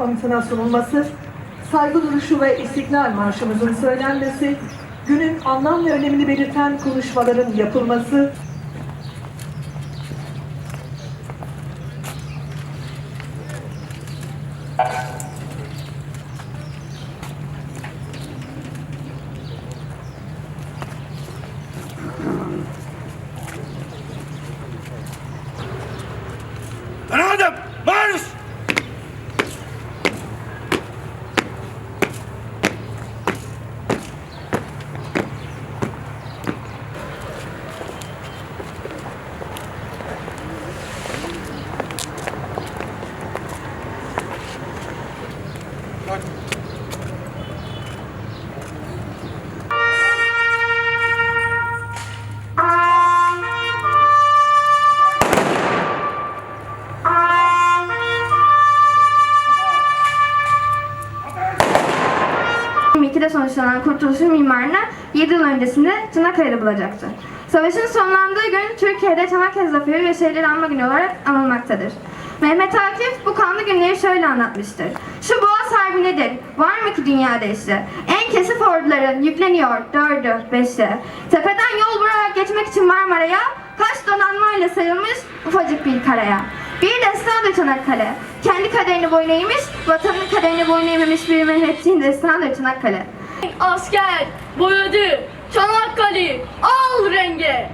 komutanına sunulması, saygı duruşu ve istiklal marşımızın söylenmesi, günün anlam ve önemini belirten konuşmaların yapılması. Marş! De sonuçlanan kurtuluşun mimarını 7 yıl öncesinde Çanakkale'de bulacaktı. Savaşın sonlandığı gün Türkiye'de Çanakkale Zaferi ve Şehirleri Anma Günü olarak anılmaktadır. Mehmet Akif bu kanlı günleri şöyle anlatmıştır. Şu Boğaz Harbi nedir? Var mı ki dünyada işte? En kesif orduların yükleniyor dördü, beşi. Tepeden yol vurarak geçmek için Marmara'ya kaç donanmayla sayılmış ufacık bir karaya. Bir destandır Çanakkale. Kendi kaderini boyun eğmiş, vatanın kaderini boyun eğmemiş bir mehmetçiğin destandır Çanakkale. Asker boyadı Çanakkale al renge.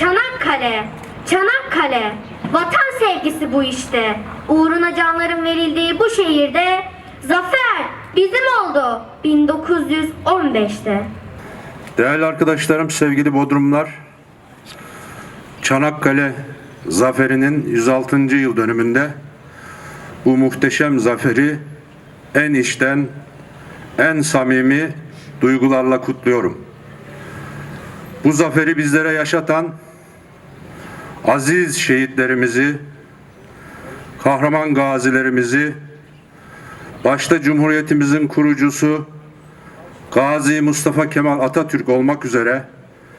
Çanakkale, Çanakkale. Vatan sevgisi bu işte. Uğruna canların verildiği bu şehirde zafer bizim oldu 1915'te. Değerli arkadaşlarım, sevgili Bodrumlar, Çanakkale zaferinin 106. yıl dönümünde bu muhteşem zaferi en içten, en samimi duygularla kutluyorum. Bu zaferi bizlere yaşatan aziz şehitlerimizi, kahraman gazilerimizi, başta Cumhuriyetimizin kurucusu Gazi Mustafa Kemal Atatürk olmak üzere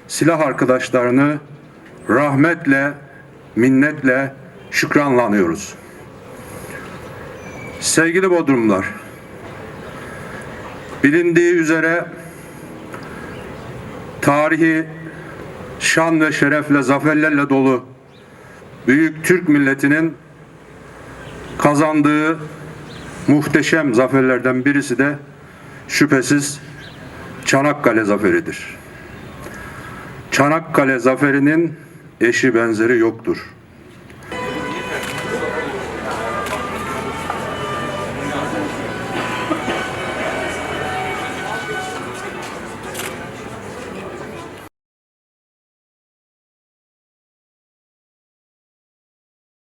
silah arkadaşlarını rahmetle, minnetle şükranlanıyoruz. Sevgili Bodrumlar, bilindiği üzere tarihi şan ve şerefle, zaferlerle dolu büyük Türk milletinin kazandığı muhteşem zaferlerden birisi de şüphesiz Çanakkale zaferidir. Çanakkale zaferinin eşi benzeri yoktur.